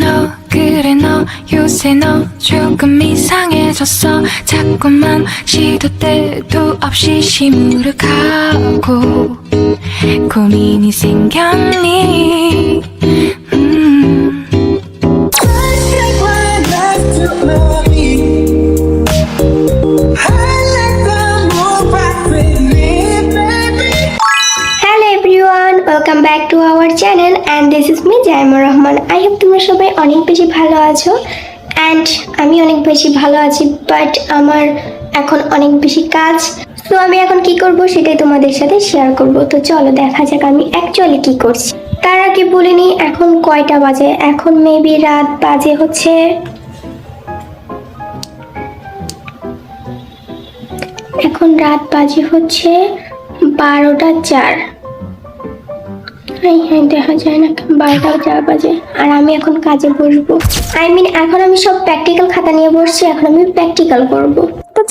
No 그래 너 요새 너 조금 이상해졌어 자꾸만 시도 때도 없이 시무룩하고 고민이 생겼니 음. Hello everyone, welcome back to our channel and this is me Rahman I hope তোমরা সবাই অনেক বেশি ভালো আছো অ্যান্ড আমি অনেক বেশি ভালো আছি বাট আমার এখন অনেক বেশি কাজ তো আমি এখন কি করব সেটাই তোমাদের সাথে শেয়ার করব। তো চলো দেখা যাক আমি অ্যাকচুয়ালি কি করছি। তার আগে বলিনি এখন কয়টা বাজে? এখন মেবি রাত বাজে হচ্ছে এখন রাত বাজে হচ্ছে বারোটা চার। এই হ্যাঁ দেখা যায় না, বারোটা চার বাজে, আর আমি এখন কাজে বসবো। আই মিন এখন আমি সব প্র্যাকটিক্যাল খাতা নিয়ে বসছি, এখন আমি প্র্যাকটিক্যাল করব।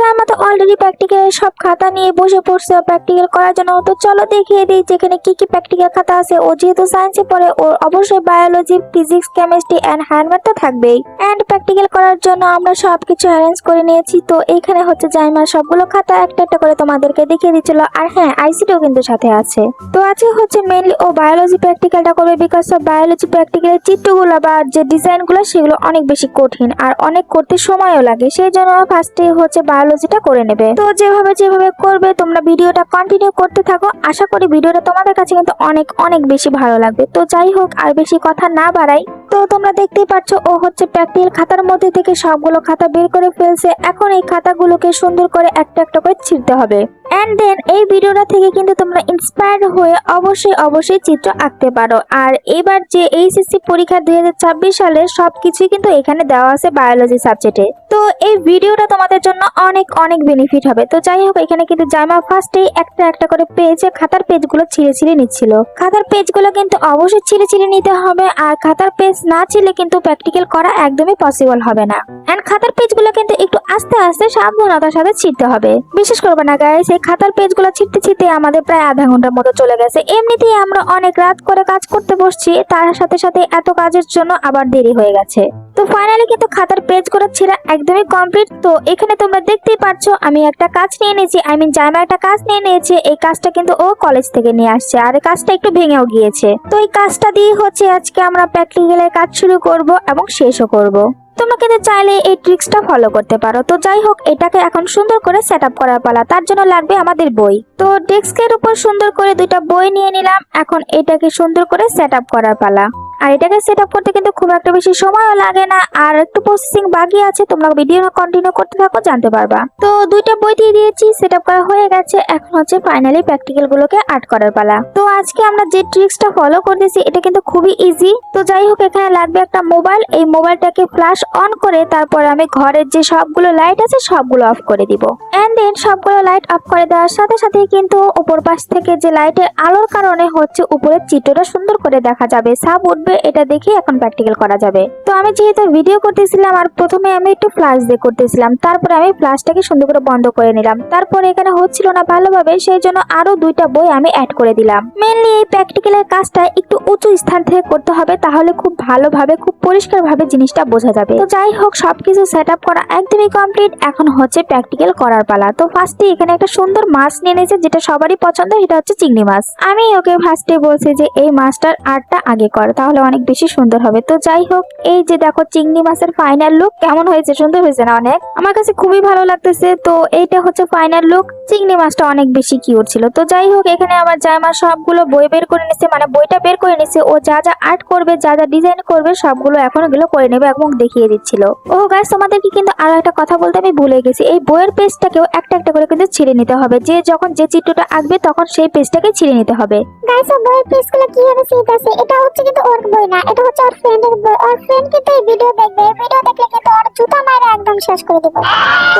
জামা তো অলরেডি প্র্যাকটিক্যাল সব খাতা নিয়ে বসে পড়ছে। প্র্যাকটিক্যাল করার জন্য তো চলো দেখিয়ে দিই যেখানে কি কি প্র্যাকটিক্যাল খাতা আছে। ও যেহেতু সায়েন্সে পড়ে ওর অবশ্যই বায়োলজি ফিজিক্স কেমিস্ট্রি অ্যান্ড হ্যান্ডম্যাথ তো থাকবেই। অ্যান্ড প্র্যাকটিক্যাল করার জন্য আমরা সবকিছু অ্যারেঞ্জ করে নিয়েছি। তো এখানে হচ্ছে জাইমা সবগুলো খাতা একটা একটা করে তোমাদেরকে দেখিয়ে দিচ্ছিল। আর হ্যাঁ আইসিটিও কিন্তু সাথে আছে। তো আছে হচ্ছে মেনলি ও বায়োলজি প্র্যাকটিক্যালটা করবে বিকজ অফ বায়োলজি প্র্যাকটিক্যালের চিত্রগুলো বা যে ডিজাইনগুলো সেগুলো অনেক বেশি কঠিন। আর অনেক করতে সময়ও লাগে। সেই জন্য ফার্স্টে হচ্ছে বায়োলজিটা করে নেবে। তো যেভাবে যেভাবে করবে, তোমরা ভিডিওটা কন্টিনিউ করতে থাকো। আশা করি ভিডিওটা তোমাদের কাছে কিন্তু অনেক অনেক বেশি ভালো লাগবে। তো যাই হোক, আর বেশি কথা না বাড়াই। তো তোমরা দেখতেই পাচ্ছ, ও হচ্ছে প্র্যাকটিক্যাল খাতার মধ্যে থেকে সবগুলো খাতা বের করে ফেলছে। এখন এই খাতাগুলোকে সুন্দর করে একটা একটা করে ছিঁড়তে হবে। এন্ড দেন এই ভিডিওটা থেকে কিন্তু তোমরা ইন্সপায়ার্ড হয়ে অবশ্যই অবশ্যই চিত্র আঁকতে পারো। আর এবার যে এইচএসসি পরীক্ষা দুই ছাব্বিশ সালের সবকিছুই কিন্তু এখানে দেওয়া আছে বায়োলজি সাবজেক্টে তো এই ভিডিওটা তোমাদের জন্য অনেক অনেক বেনিফিট হবে। তো যাই হোক, এখানে কিন্তু জামা ফার্স্টেই একটা একটা করে পেজে খাতার পেজগুলো ছিঁড়ে ছিঁড়ে নিচ্ছিল। খাতার পেজগুলো কিন্তু অবশ্যই ছিঁড়ে ছিঁড়ে নিতে হবে। আর খাতার পেজ না ছিলে কিন্তু প্র্যাকটিক্যাল করা একদমই পসিবল হবে না। এন্ড খাতার পেজগুলো কিন্তু একটু আস্তে আস্তে সাবধানতার সাথে ছিঁড়তে হবে। বিশেষ করবে না এই খাতার পেজগুলো ছিঁড়তে ছিঁড়তে আমাদের প্রায় আধা ঘণ্টার মতো চলে গেছে। এমনিতেই আমরা অনেক রাত করে কাজ করতে বসছি, তার সাথে সাথে এত কাজের জন্য আবার দেরি হয়ে গেছে। তো ফাইনালি কিন্তু খাতার পেজ করে ছেঁড়া একদমই কমপ্লিট তো এখানে তোমরা দেখতেই পাচ্ছ আমি একটা কাজ নিয়ে নিয়েছি আই মিন জামা একটা কাজ নিয়ে নিয়েছে, এই কাজটা কিন্তু ও কলেজ থেকে নিয়ে আসছে আর এই কাজটা একটু ভেঙেও গিয়েছে। তো এই কাজটা দিয়ে হচ্ছে আজকে আমরা প্র্যাকটিক্যালের কাজ শুরু করব এবং শেষও করব। তোমরা কিন্তু চাইলে এই ট্রিক্সটা ফলো করতে পারো। তো যাই হোক, এটাকে এখন সুন্দর করে সেট আপ করার পালা। তার জন্য লাগবে আমাদের বই। তো ডেস্কের উপর সুন্দর করে দুইটা বই নিয়ে নিলাম। এখন এটাকে সুন্দর করে সেট আপ করার পালা। আর এটাকে সেট আপ করতে কিন্তু খুব একটা বেশি সময়ও লাগে না। আর একটু প্রসেসিং বাকি আছে, তোমরা ভিডিও কন্টিনিউ করতে থাকো, জানতে পারবা। তো দুইটা বই দিয়ে দিয়েছি সেট আপ করা হয়ে গেছে। এখন হচ্ছে ফাইনালি প্র্যাকটিক্যাল গুলোকে আর্ট করার পালা। তো আজকে আমরা যে ট্রিক্সটা ফলো করতেছি, এটা কিন্তু খুবই ইজি তো যাই হোক, এখানে লাগবে একটা মোবাইল এই মোবাইলটাকে ফ্ল্যাশ অন করে তারপর আমি ঘরের যে সবগুলো লাইট আছে, সবগুলো অফ করে দিব। এন্ড দেন সবগুলো লাইট অফ করে দেওয়ার সাথে সাথে কিন্তু উপর পাশ থেকে যে লাইটের আলোর কারণে হচ্ছে উপরের চিত্রটা সুন্দর করে দেখা যাবে। সাপ উঠবে এটা দেখে এখন প্র্যাকটিক্যাল করা যাবে। তো আমি যেহেতু ভিডিও করতেছিলাম আর প্রথমে আমি একটু ফ্লাশ দিয়ে করতেছিলাম, তারপরে আমি ফ্লাশটাকে সুন্দর করে বন্ধ করে নিলাম। তারপরে এখানে হচ্ছিল না ভালোভাবে, সেই জন্য আরও দুইটা বই আমি অ্যাড করে দিলাম। মেনলি এই প্র্যাকটিক্যালের কাজটা একটু উঁচু স্থান থেকে করতে হবে, তাহলে খুব ভালোভাবে, খুব পরিষ্কার ভাবে জিনিসটা বোঝা যাবে। তো যাই হোক, সবকিছু সেট আপ করা একদমই কমপ্লিট এখন হচ্ছে প্র্যাকটিক্যাল করার পালা। তো ফার্স্টে এখানে একটা সুন্দর মাছ নিয়ে নিয়েছে, যেটা সবারই পছন্দ, সেটা হচ্ছে চিংড়ি মাছ। আমি ওকে ফার্স্টে বলছি যে, এই মাছটার আর্টটা আগে কর, তাহলে অনেক বেশি সুন্দর হবে। তো যাই হোক, এই যে দেখো চিংড়ি মাছের ফাইনাল লুক কেমন হয়েছে? সুন্দর হয়েছে না অনেক? আমার কাছে খুবই ভালো লাগতেছে। তো এইটা হচ্ছে ফাইনাল লুক চিংড়ি মাছটা অনেক বেশি কিউট ছিল। তো যাই হোক, এখানে আমার জামা সবগুলো বই বের করে নিছে মানে বইটা বের করে নিছে। ও যা যা আর্ট করবে, যা যা ডিজাইন করবে, সবগুলো এখন ওগুলো করে নেবে এবং দেখিয়ে দিচ্ছিল। ও গাছ তোমাদেরকে কিন্তু আরও একটা কথা বলতে আমি ভুলে গেছি। এই বইয়ের পেজটাকেও একটা একটা করে কিন্তু ছিঁড়ে নিতে হবে। যে যখন যে চিত্রটা আঁকবে, তখন সেই পেজটাকে ছিঁড়ে নিতে হবে। গাইস বইয়ের পিসগুলো কীভাবে ছিঁড়তেছে এটা হচ্ছে কিন্তু ওর বই না, এটা হচ্ছে ওর ফ্রেন্ডের বই। ওর ফ্রেন্ড কিন্তু এই ভিডিও দেখবে। ভিডিও দেখলে কিন্তু ওর জুতা মারা একদম শেষ করে দেবো।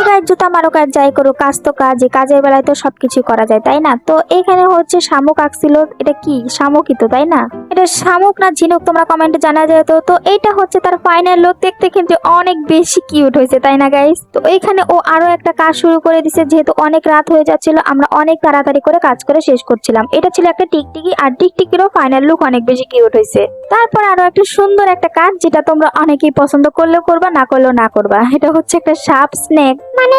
গায়ে জুতা মারো কাজ যাই করো কাজ তো কাজই। কাজের বেলায় তো সবকিছু করা যায়, তাই না? তো এখানে হচ্ছে শামুক আঁকছিল, এটা কি? শামুকই তো, তাই না? এটা শামুক না ঝিনুক তোমরা কমেন্টে জানা যেত তো। এইটা হচ্ছে তার ফাইনাল লুক দেখতে কিন্তু অনেক বেশি কিউট হয়েছে, তাই না গাইস তো এইখানে ও আরও একটা কাজ শুরু করে দিছে। যেহেতু অনেক রাত হয়ে যাচ্ছিল, আমরা অনেক তাড়াতাড়ি করে কাজ করে শেষ করছিলাম। এটা ছিল একটা টিকটিকি, আর টিকটিকিরও ফাইনাল লুক অনেক বেশি কিউট হয়েছে। তারপর আরও একটা সুন্দর একটা কাজ, যেটা তোমরা অনেকেই পছন্দ করলেও করবা, না করলেও না করবা। এটা হচ্ছে একটা সাপ স্নেক মানে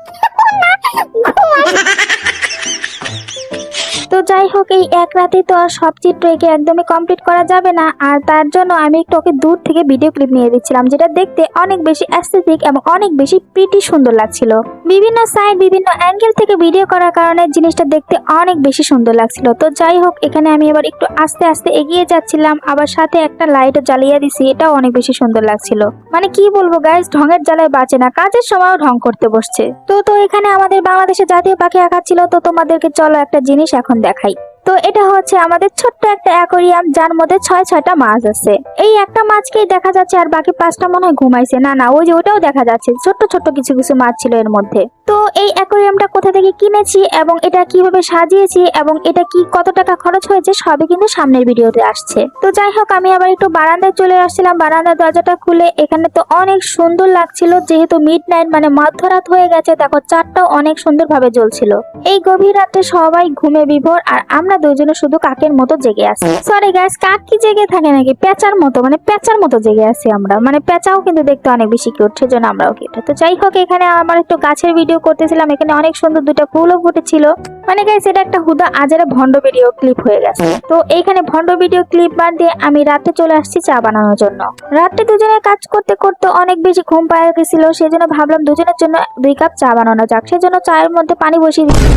তো যাই হোক, এই এক রাতে তো আর সব চিত্র এঁকে একদমই কমপ্লিট করা যাবে না। আর তার জন্য আমি একটু ওকে দূর থেকে ভিডিও ক্লিপ নিয়ে দিচ্ছিলাম, যেটা দেখতে অনেক বেশি অ্যাস্থেটিক এবং অনেক বেশি প্রিটি সুন্দর লাগছিল। বিভিন্ন সাইড বিভিন্ন অ্যাঙ্গেল থেকে ভিডিও করার কারণে জিনিসটা দেখতে অনেক বেশি সুন্দর লাগছিল। তো যাই হোক, এখানে আমি এবার একটু আস্তে আস্তে এগিয়ে যাচ্ছিলাম, আবার সাথে একটা লাইট জ্বালিয়ে দিছি, এটাও অনেক বেশি সুন্দর লাগছিল। মানে কি বলব গাইস ঢঙের জ্বালায় বাঁচে না, কাজের সময়ও ঢং করতে বসছে। তো তো এখানে আমাদের বাংলাদেশের জাতীয় পাখি আঁকা ছিল, তো তোমাদেরকে চলো একটা জিনিস এখন দেখাই। তো এটা হচ্ছে আমাদের ছোট্ট একটা অ্যাকোরিয়াম, যার মধ্যে ছয়, ছয়টা মাছ আছে। এই একটা মাছকেই দেখা যাচ্ছে আর বাকি পাঁচটা মনে হয় ঘুমাইছে। না না, ওই যে ওটাও দেখা যাচ্ছে। ছোট্ট ছোট্ট কিছু কিছু মাছ ছিল এর মধ্যে। তো এই অ্যাকোরিয়ামটা কোথা থেকে কিনেছি এবং এটা কীভাবে সাজিয়েছি এবং এটা কি কত টাকা খরচ হয়েছে সবই কিন্তু সামনের ভিডিওতে আসছে। তো যাই হোক, আমি আবার একটু বারান্দায় চলে আসছিলাম। বারান্দার দরজাটা খুলে এখানে তো অনেক সুন্দর লাগছিল। যেহেতু মিড নাইট মানে মধ্যরাত হয়ে গেছে, দেখো চারটাও অনেক সুন্দরভাবে জ্বলছিল। এই গভীর রাতে সবাই ঘুমে বিভোর আর আমরা দুজনে শুধু কাকের মতো জেগে আছি। সরি গাইস কাক কি জেগে থাকে নাকি? পেঁচার মতো মানে পেঁচার মতো জেগে আছি আমরা। মানে পেঁচাও কিন্তু দেখতে অনেক বেশি কিউট সেজন্য আমরাও কিউট তো যাই হোক, এখানে আমার একটু গাছের ভিডিও করতেছিলাম, এখানে অনেক সুন্দর দুটো ফুলও ফুটেছিল। মানে গাইস এটা একটা হুদা আজারে ভন্ড ভিডিও ক্লিপ হয়ে গেছে। তো এইখানে ভন্ড ভিডিও ক্লিপ বাদ দিয়ে আমি রাতে চলে আসছি চা বানানোর জন্য। রাতে দুজনে কাজ করতে করতে অনেক বেশি ঘুম পায়ে গেছিল, সেজন্য ভাবলাম দুজনের জন্য দুই কাপ চা বানানো যাক। সেজন্য চায়ের মধ্যে পানি বসিয়ে দিচ্ছি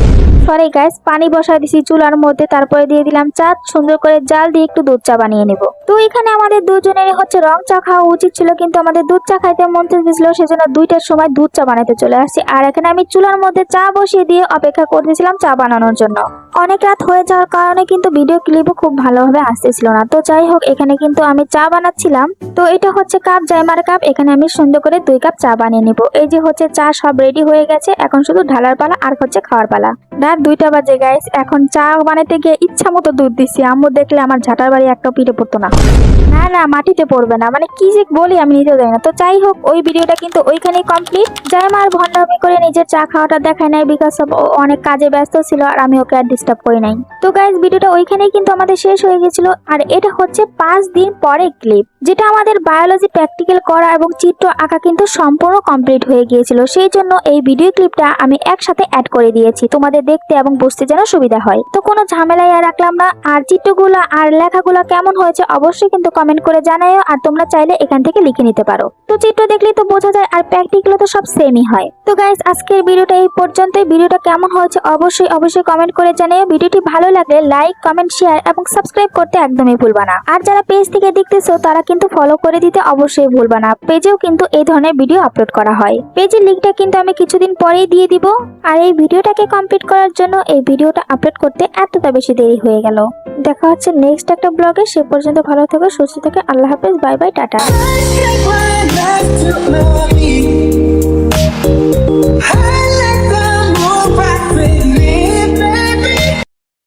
সরি গাইস পানি বসাই দিছি চুলার মধ্যে, তারপরে দিয়ে দিলাম চা, সুন্দর করে জাল দিয়ে একটু দুধ চা বানিয়ে নেব। তো এখানে আমাদের দুজনের হচ্ছে রং চা খাওয়া উচিত ছিল, কিন্তু আমাদের দুধ চা খাইতে মন গেছিল সেজন্য দুইটার সময় দুধ চা বানাতে চলে আসছি। আর এখানে আমি চুলার মধ্যে চা বসিয়ে দিয়ে অপেক্ষা করতেছিলাম চা বানানোর জন্য। অনেক রাত হয়ে যাওয়ার কারণে কিন্তু ভিডিও ক্লিপও খুব ভালোভাবে আসতেছিল না। তো যাই হোক, এখানে কিন্তু আমি চা বানাচ্ছিলাম। তো এটা হচ্ছে কাপ, জাইমার কাপ। এখানে আমি সুন্দর করে দুই কাপ চা বানিয়ে নিব। এই যে হচ্ছে চা সব রেডি হয়ে গেছে। এখন শুধু ঢালার পালা আর হচ্ছে খাওয়ার পালা। রাত দুইটা বাজে গাইস এখন চা বানাতে গিয়ে ইচ্ছা মতো দুধ দিচ্ছি আম্মু দেখলে আমার ঝাঁটার বাড়ি একটা পিঠে পড়তো না। না না, মাটিতে পড়বে না। মানে কি যে বলি আমি নিজেও জানি না। তো যাই হোক, ওই ভিডিওটা কিন্তু ওইখানেই কমপ্লিট যাই মার ভণ্ডামি করে নিজের চা খাওয়াটা দেখায় নাই বিকজ অফ অনেক কাজে ব্যস্ত ছিল আর আমি ওকে আর ডিস্টার্ব করি নাই। তো গাইজ ভিডিওটা ওইখানেই কিন্তু আমাদের শেষ হয়ে গেছিল আর এটা হচ্ছে পাঁচ দিন পরে ক্লিপ যেটা আমাদের বায়োলজি প্র্যাকটিক্যাল করা এবং চিত্র আঁকা কিন্তু সম্পূর্ণ কমপ্লিট হয়ে গিয়েছিল। সেই জন্য এই ভিডিও ক্লিপটা আমি একসাথে অ্যাড করে দিয়েছি, তোমাদের দেখতে এবং বুঝতে যেন সুবিধা হয়। তো কোনো ঝামেলাই আর রাখলাম না, আর চিত্রগুলো আর লেখাগুলো কেমন হয়েছে অবশ্যই কিন্তু কমেন্ট করে জানাইও আর তোমরা চাইলে এখান থেকে লিখে নিতে পারো। তো চিত্র দেখলেই তো বোঝা যায় আর প্র্যাকটিক্যাল তো সব সেমই হয়। তো গাইজ আজকের ভিডিওটা এই পর্যন্তই। ভিডিওটা কেমন হয়েছে অবশ্যই অবশ্যই কমেন্ট করে জানিও। ভিডিওটি ভালো লাগলে লাইক কমেন্ট শেয়ার এবং সাবস্ক্রাইব করতে একদমই ভুলবা না। আর যারা পেজ থেকে দেখতেছো, তারা কিন্তু ফলো করে দিতে অবশ্যই ভুলবা না। পেজেও কিন্তু এই ধরনের ভিডিও আপলোড করা হয়। পেজের লিঙ্কটা কিন্তু আমি কিছুদিন পরেই দিয়ে দিব। আর এই ভিডিওটাকে কমপ্লিট করার জন্য এই ভিডিওটা আপলোড করতে এতটা বেশি দেরি হয়ে গেল। দেখা হচ্ছে নেক্সট একটা ব্লগে সে পর্যন্ত ভালো থেকো, সুস্থ থেকে। আল্লাহ হাফেজ বাই বাই টাটা। Hey!